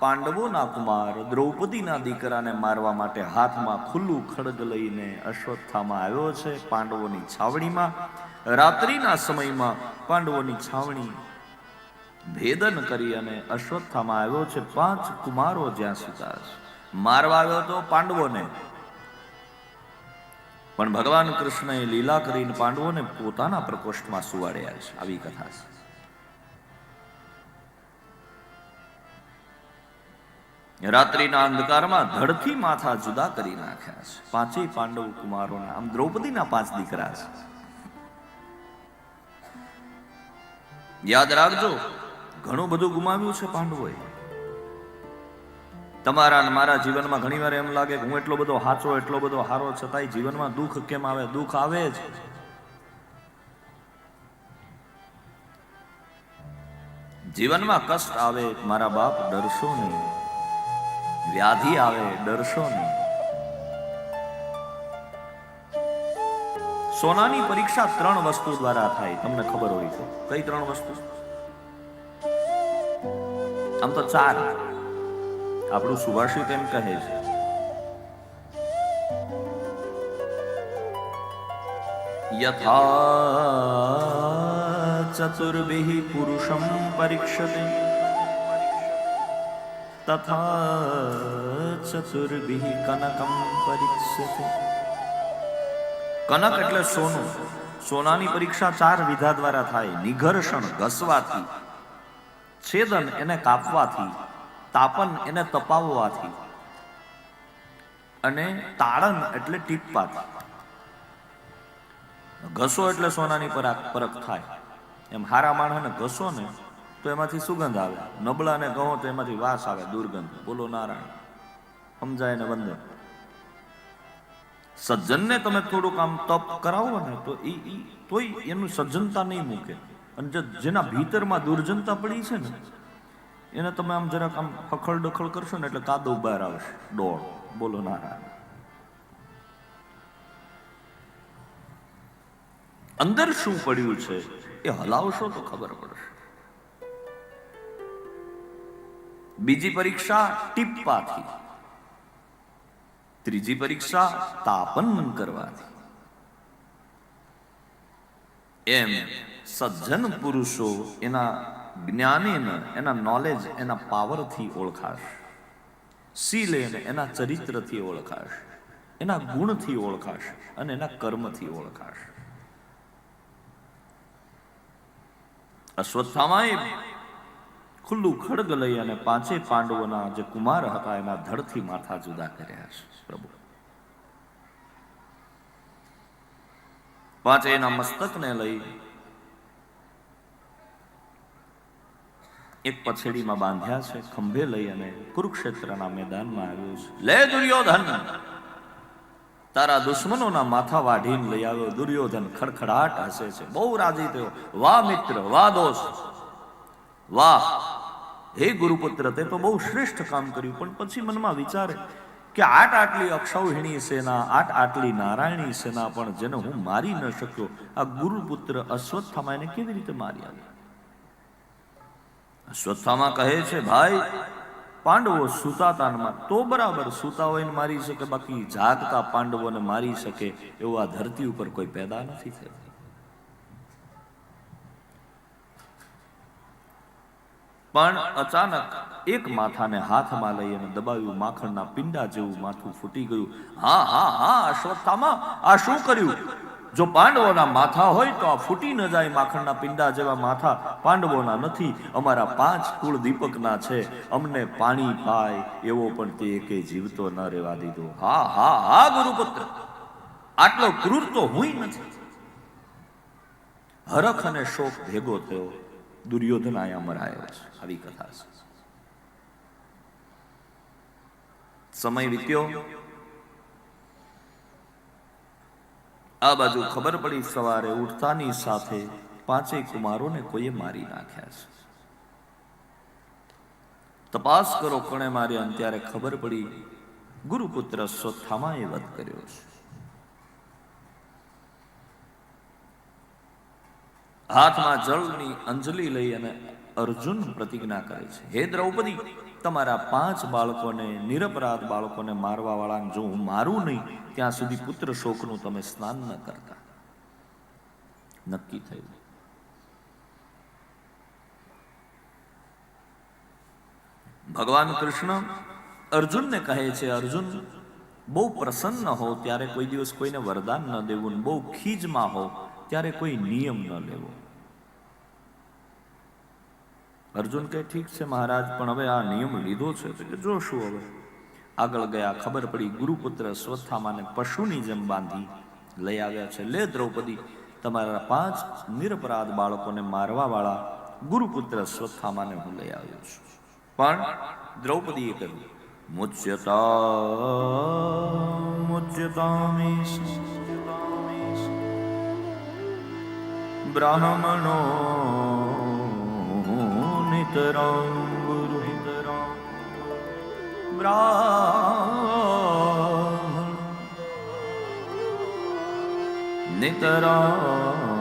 પાંડવોના કુમાર દ્રૌપદીના દીકરાને મારવા માટે હાથમાં ખુલ્લું ખડગ લઈને અશ્વત્થામાં આવ્યો છે પાંડવોની છાવણીમાં. રાત્રિના સમયમાં પાંડવોની છાવણી ભેદન કરી અને અશ્વત્થામાં આવ્યો છે. પાંચ કુમારો જ્યાં સુતા છે. મારવા આવ્યો તો પાંડવોને. પણ ભગવાન કૃષ્ણએ લીલા કરીને પાંડવોને પોતાના પ્રકોષ્ઠમાં સુવાડ્યા છે. આવી કથા છે. રાત્રિના અંધકારમાં ધડથી માથા જુદા કરી નાખ્યા છે. પાંચેય પાંડવ કુમારોના આમ દ્રૌપદીના પાંચ દીકરા છે. યાદ રાખજો, ઘણું બધું ગુમાવ્યું છે પાંડવોએ. તમારા મારા જીવનમાં ઘણીવાર એમ લાગે કે હું એટલો બધો હાચો, એટલો બધો હારો, છતાંય જીવનમાં દુઃખ કેમ આવે? દુઃખ આવે જ. જીવનમાં કષ્ટ આવે, મારા બાપ ડરશો નહીં. વ્યાધિ આવે, ડરશો નહીં. સોનાની પરીક્ષા ત્રણ વસ્તુ દ્વારા થાય, તમને ખબર હોય તો. કઈ ત્રણ વસ્તુ? આમ તો ચાર. આપણું સુભાષિત એમ કહે છે. યથા ચતુર્ભિ પુરુષમ પરીક્ષતે. તથા ચતુર્ભિ કનકમ પરીક્ષતે કનક એટલે સોનું. સોનાની પરીક્ષા ચાર વિધા દ્વારા થાય. નિઘર્ષણ, ઘસવાથી. છેદન એને કાપવાથી. તાપન એને તપાવવાથી. અને તાળન એટલે ટીપવાથી. ઘસો એટલે સોનાની પરખ થાય. એમ હારા માણસને ઘસો ને તો એમાંથી સુગંધ આવે. નબળાને કહો તો એમાંથી વાસ આવે, દુર્ગંધ. બોલો નારાયણ. સમજાય ને વંદન સજ્જનને તમે થોડુંક આમ તપ કરાવો ને, તો એ તોય એનું સજ્જનતા નહીં મૂકે. અને જે જેના ભીતરમાં દુર્જનતા પડી છે ને, એને તમે આમ જરાક આમ ખખડ ડખડ કરશો ને, એટલે કાદવ બહાર આવશે, ડોળ. બોલો નારાયણ. અંદર શું પડ્યું છે, એ હલાવશો તો ખબર પડશે. બીજી પરીક્ષા ટીપ્પાથી. ત્રીજી પરીક્ષા તાપન કરવાથી. એમ સજ્જન પુરુષો એના જ્ઞાનીને એના નોલેજ એના પાવરથી ઓળખાશે. શીલેને એના ચરિત્રથી ઓળખાશે. એના ગુણથી ઓળખાશે અને એના કર્મથી ઓળખાશે. અશ્વત્થામાએ ખુલ્લું ખડગ લઈ અને પાંચે પાંડવોના જે કુમાર હતા, એના ધડથી માથા જુદા કર્યા છે, પ્રભુ. પાંચે એના મસ્તકને લઈ, એક પછેડીમાં બાંધ્યા છે, ખંભે લઈ અને કુરુક્ષેત્રના મેદાનમાં આવ્યો છે. લે દુર્યોધન! તારા દુશ્મનોના માથા વાઢીને લઈ આવ્યો. દુર્યોધન ખડખડાટ હસે છે. બહુ રાજી થયો. વાહ મિત્ર, વાહ દોસ્ત. વાહ. હે ગુરુપુત્ર, તે તો બહુ શ્રેષ્ઠ કામ કર્યું, પણ પછી મનમાં વિચારે કે આટ આટલી અક્ષૌહિણી સેના, આટ આટલી નારાયણી સેના પણ જેને હું મારી ન શક્યો, આ ગુરુપુત્ર અશ્વત્થામા એને કેવી રીતે મારી આવ્યા અશ્વત્થામા કહે છે, ભાઈ, પાંડવો સુતાતાનમાં તો બરાબર સુતા હોય મારી શકે, બાકી જાગતા પાંડવોને મારી શકે, એવું આ ધરતી ઉપર કોઈ પેદા નથી થયું. પણ અચાનક એક માથાને હાથમાં લઈ અને દબાવ્યું માખણના પિંડા જેવું માથું ફૂટી ગયું. હા હા હા, અશ્વત્થામા, આ શું કર્યું? જો પાંડવોના માથા હોય તો આ ફૂટી ન જાય માખણના પિંડા જેવા માથા. પાંડવોના નથી, અમારા પાંચ કુળ દીપકના છે. અમને પાણી પાય, એવો પણ તે એકે જીવતો ન રહેવા દીધો. હા હા હા, ગુરુપુત્ર, આટલો ક્રૂર તો હું નથી. હરખ અને શોક ભેગો થયો. દુર્યોધન આયા મરાયો છે. આવી કથા છે. સમય વીત્યો. આ બાજુ ખબર પડી સવારે ઉઠતાની સાથે પાંચેય કુમારોને કોઈએ મારી નાખ્યા છે. તપાસ કરો કોણે માર્યા ત્યારે ખબર પડી ગુરુપુત્ર સ્વથામાએ વધ કર્યો છે. હાથમાં જળની અંજલિ લઈ અને અર્જુન પ્રતિજ્ઞા કરે છે. હે દ્રૌપદી, તમારા પાંચ બાળકોને, નિરપરાધ બાળકોને મારવા વાળાને જો હું મારું નહીં, ત્યાં સુધી પુત્ર શોકનું તમે સ્નાન ન કરતા. નક્કી થયું. ભગવાન કૃષ્ણ અર્જુનને કહે છે, અર્જુન, બહુ પ્રસન્ન હો, ત્યારે કોઈ દિવસ કોઈને વરદાન ન દેવું બહુ ખીજમાં હો. ત્યારે કોઈ નિયમ ન લેવો. અર્જુન કે ઠીક છે મહારાજ, પણ હવે આ નિયમ લીધો છે, તો કે જોશું હવે. આગળ ગયા, ખબર પડી, ગુરુપુત્ર સ્વસ્થામાને પશુની જેમ બાંધી લઈ આવ્યા છે. લે દ્રૌપદી, તમારા પાંચ નિરપરાધ બાળકોને મારવા વાળા ગુરુપુત્ર સ્વસ્થામાને હું લઈ આવ્યો છું. પણ દ્રૌપદીએ કહ્યું, મુચ્યતા મુચ્યતામીશ બ્રાહ્મણો નિતરાં ગુરુ બ્રાહ્મણ નિતરાં